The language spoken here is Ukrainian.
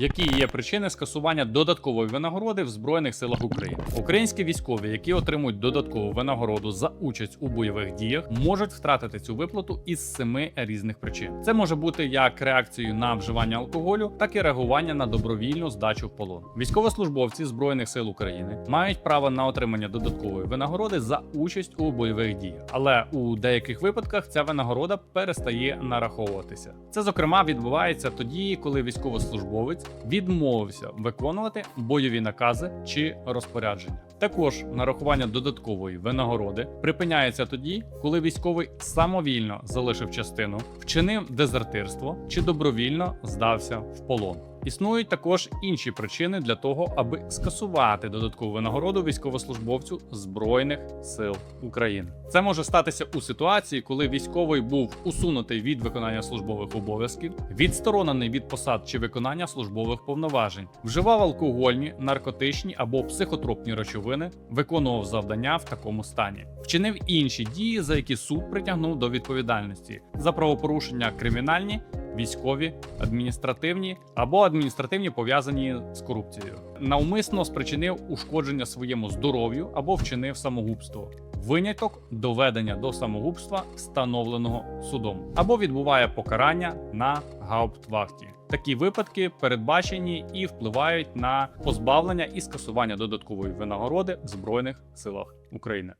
Які є причини скасування додаткової винагороди в Збройних силах України? Українські військові, які отримують додаткову винагороду за участь у бойових діях, можуть втратити цю виплату із семи різних причин. Це може бути як реакцією на вживання алкоголю, так і реагування на добровільну здачу в полон. Військовослужбовці Збройних сил України мають право на отримання додаткової винагороди за участь у бойових діях, але у деяких випадках ця винагорода перестає нараховуватися. Це зокрема відбувається тоді, коли військовослужбовець відмовився виконувати бойові накази чи розпорядження. Також нарахування додаткової винагороди припиняється тоді, коли військовий самовільно залишив частину, вчинив дезертирство чи добровільно здався в полон. Існують також інші причини для того, аби скасувати додаткову винагороду військовослужбовцю Збройних сил України. Це може статися у ситуації, коли військовий був усунутий від виконання службових обов'язків, відсторонений від посад чи виконання службових повноважень, вживав алкогольні, наркотичні або психотропні речовини, виконував завдання в такому стані, вчинив інші дії, за які суд притягнув до відповідальності за правопорушення кримінальні військові, адміністративні або адміністративні пов'язані з корупцією, навмисно спричинив ушкодження своєму здоров'ю або вчинив самогубство. Виняток доведення до самогубства, встановленого судом, або відбуває покарання на гауптвахті. Такі випадки передбачені і впливають на позбавлення і скасування додаткової винагороди в Збройних силах України.